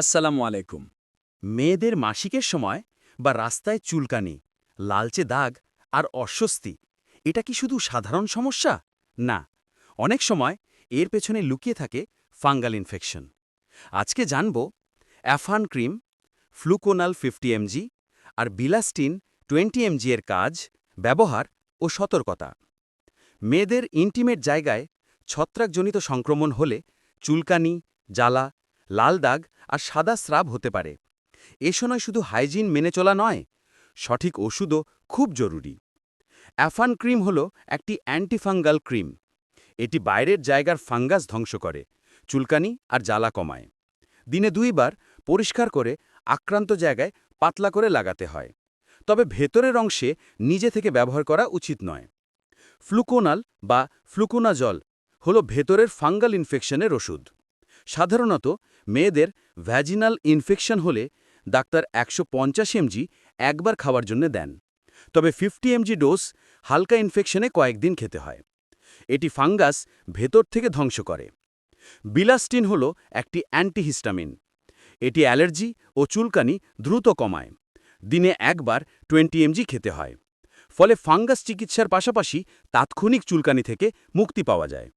আসসালামু আলাইকুম। মেয়েদের মাসিকের সময় বা রাস্তায় চুলকানি, লালচে দাগ আর অস্বস্তি, এটা কি শুধু সাধারণ সমস্যা? না, অনেক সময় এর পেছনে লুকিয়ে থাকে ফাঙ্গাল ইনফেকশন। আজকে জানব অ্যাফান ক্রিম, ফ্লুকোনাল ফিফটি এমজি আর বিলাস্টিন টোয়েন্টি এমজি এর কাজ, ব্যবহার ও সতর্কতা। মেয়েদের ইন্টিমেট জায়গায় ছত্রাকজনিত সংক্রমণ হলে চুলকানি, জ্বালা লাল দাগ আর সাদা স্রাব হতে পারে। এ সময় শুধু হাইজিন মেনে চলা নয়, সঠিক ওষুধও খুব জরুরি। অ্যাফান ক্রিম হল একটি অ্যান্টিফাঙ্গাল ক্রিম। এটি বাইরের জায়গার ফাঙ্গাস ধ্বংস করে, চুলকানি আর জ্বালা কমায়। দিনে দুইবার পরিষ্কার করে আক্রান্ত জায়গায় পাতলা করে লাগাতে হয়। তবে ভেতরের অংশে নিজে থেকে ব্যবহার করা উচিত নয়। ফ্লুকোনাল বা ফ্লুকোনাজল হল ভেতরের ফাঙ্গাল ইনফেকশনের ওষুধ। সাধারণত মেয়েদের ভ্যাজিনাল ইনফেকশন হলে ডাক্তার একশো পঞ্চাশ এমজি একবার খাওয়ার জন্য দেন। তবে ফিফটি এমজি ডোজ হালকা ইনফেকশনে কয়েকদিন খেতে হয়। এটি ফাঙ্গাস ভেতর থেকে ধ্বংস করে। বিলাস্টিন হল একটি অ্যান্টিহিস্টামিন এটি অ্যালার্জি ও চুলকানি দ্রুত কমায়। দিনে একবার টোয়েন্টি এমজি খেতে হয়। ফলে ফাঙ্গাস চিকিৎসার পাশাপাশি তাৎক্ষণিক চুলকানি থেকে মুক্তি পাওয়া যায়।